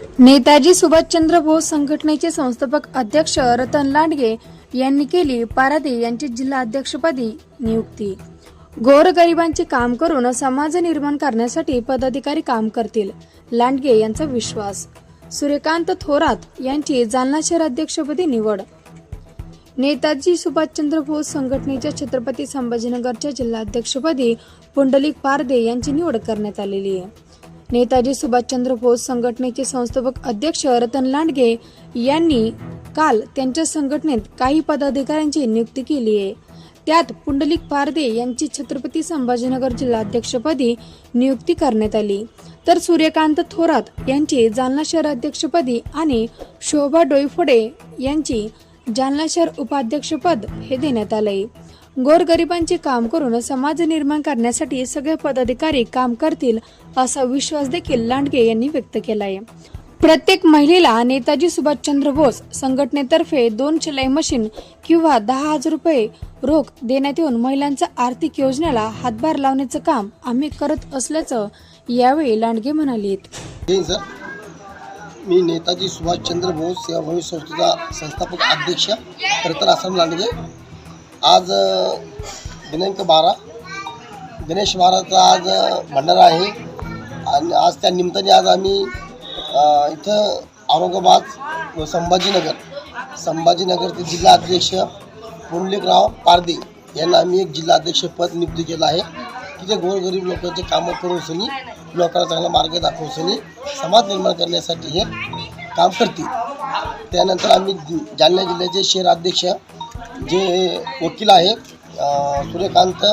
नेताजी सुभाषचंद्र बोस संघटनेचे संस्थापक अध्यक्ष रतन लांडगे यांनी केली पारादे यांची जिल्हा अध्यक्षपदी नियुक्ती. गोरगरिबांचे काम करून समाज निर्माण करण्यासाठी पदाधिकारी काम करतील लांडगे यांचा विश्वास. सूर्यकांत थोरात यांची जालना शहर अध्यक्षपदी निवड. नेताजी सुभाषचंद्र बोस संघटनेच्या छत्रपती संभाजीनगरच्या जिल्हाध्यक्षपदी पुंडलिक पारदे यांची निवड करण्यात आलेली आहे. नेताजी सुभाषचंद्र बोस संघटनेचे संस्थापक अध्यक्ष रतन लांडगे यांनी काल त्यांच्या संघटनेत काही पदाधिकाऱ्यांची नियुक्ती केली आहे. त्यात पुंडलिक पारदे यांची छत्रपती संभाजीनगर जिल्हाध्यक्षपदी नियुक्ती करण्यात आली. तर सूर्यकांत थोरात यांची जालना शहर अध्यक्षपदी आणि शोभा डोईफोडे यांची जालना शहर उपाध्यक्षपद हे देण्यात आलंय. गोरगरिबांचे काम करून समाज निर्माण करण्यासाठी सगळे पदाधिकारी काम करतील असा विश्वास देखील लांडगे यांनी व्यक्त केला आहे प्रत्येक महिलेला नेताजी सुभाषचंद्र बोस संघटनेतर्फे दोन शिलाई मशीन किंवा दहा हजार रुपये रोख देण्यात येऊन महिलांच्या आर्थिक योजनेला हातभार लावण्याचं काम आम्ही करत असल्याचं यावेळी लांडगे म्हणाले मी नेताजी सुभाषचंद्र बोस सेवाभावी संस्थेचा संस्थापक अध्यक्ष खरतर आसाम लांडगे. आज दिनांक बारा. गणेश महाराजचा आज भंडारा आहे. आणि आज त्या निमित्ताने आज आम्ही इथं औरंगाबाद व संभाजीनगर संभाजीनगरचे जिल्हा अध्यक्ष पुंडलिकराव पारदे यांना आम्ही एक जिल्हा अध्यक्षपद नियुक्त केलं आहे. की गोरगरीब लोकांचे कामं करून सनी लोकांना चांगला मार्ग दाखवून सनी समाज निर्माण करण्यासाठी हे काम करतील. त्यानंतर आम्ही जालना जिल्ह्याचे शहर अध्यक्ष जे वकील आहे सूर्यकांत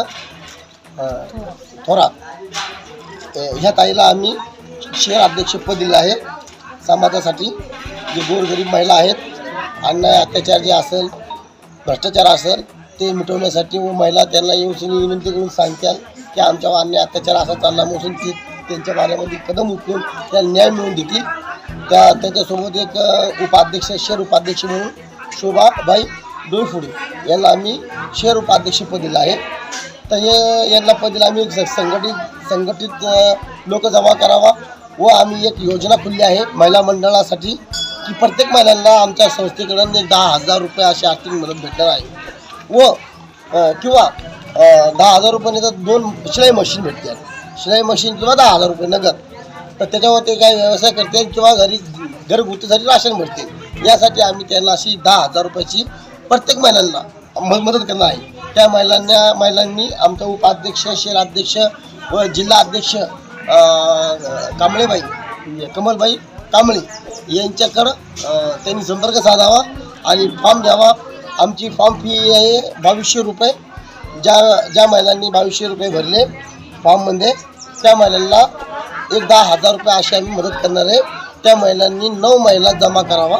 थोरात ह्या ताईला आम्ही शहर अध्यक्षपद दिलं आहे. समाजासाठी जे गोरगरीब महिला आहेत अन्याय अत्याचार जे असेल भ्रष्टाचार असेल ते मिटवण्यासाठी व महिला त्यांना येऊन विनंती करून सांगत्याल की आमच्यावर अन्याय अत्याचार असा चालला म्हणून ते त्यांच्या बाऱ्यामध्ये कदम उचलून त्याला न्याय मिळवून देतील. त्या त्याच्यासोबत एक उपाध्यक्ष शहर उपाध्यक्ष म्हणून शोभाबाई डोळफुडे यांना आम्ही शहर उपाध्यक्षपद दिलं आहे. तर हे यांना पद दिलं आम्ही एक संघटित संघटित लोक जमा करावा व आम्ही एक योजना खुलली आहे महिला मंडळासाठी की प्रत्येक महिलांना आमच्या संस्थेकडून एक दहा हजार रुपये अशी आर्थिक मदत भेटणार आहे. व किंवा दहा हजार रुपये तर दोन शिलाई मशीन भेटते शिलाई मशीन किंवा दहा हजार रुपये नगद. तर त्याच्यावर ते काही व्यवसाय करते किंवा घरी घरगुतीसाठी राशन भेटते यासाठी आम्ही त्यांना अशी दहा हजार रुपयाची प्रत्येक महिलांना म- मदत करणार आहे. त्या महिलांना महिलांनी आमचा उपाध्यक्ष शहराध्यक्ष व जिल्हा अध्यक्ष कांबळेबाई म्हणजे कमलबाई कांबळे यांच्याकडं त्यांनी संपर्क साधावा आणि फॉर्म द्यावा. आमची फॉर्म फी आहे बावीसशे रुपये. ज्या ज्या महिलांनी बावीसशे रुपये भरले फॉर्ममध्ये त्या महिलांना एक दहा हजार रुपये अशी आम्ही मदत करणार आहे. त्या महिलांनी नऊ महिला जमा करावा.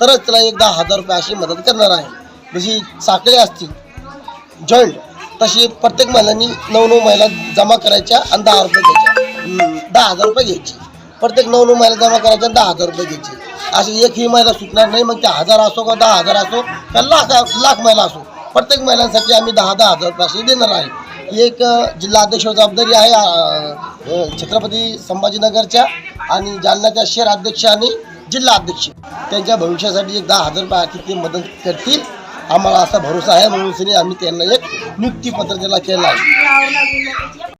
तरच त्याला एक दहा हजार रुपये अशी मदत करणार आहे. जशी साखळे असतील जॉईंट तशी प्रत्येक महिलांनी नऊ नऊ महिला जमा करायच्या आणि दहा रुपये घ्यायच्या. दहा हजार रुपये घ्यायची. प्रत्येक नऊ नऊ महिला जमा करायच्या दहा हजार रुपये घ्यायची. अशी एकही महिला सुटणार नाही मग त्या हजार असो का दहा हजार असो का लाख लाख महिला असो प्रत्येक महिलांसाठी आम्ही दहा दहा हजार रुपये असे देणार आहे. ही एक जिल्हा अध्यक्ष जबाबदारी आहे छत्रपती संभाजीनगरच्या आणि जालन्याच्या शहर अध्यक्ष आणि जिल्हा अध्यक्ष. त्यांच्या भविष्यासाठी एक दहा हजार रुपये आर्थिक ते मदत करतील. आम्हाला असा भरोसा आहे म्हणून आम्ही त्यांना एक नियुक्तीपत्र त्याला केलं आहे.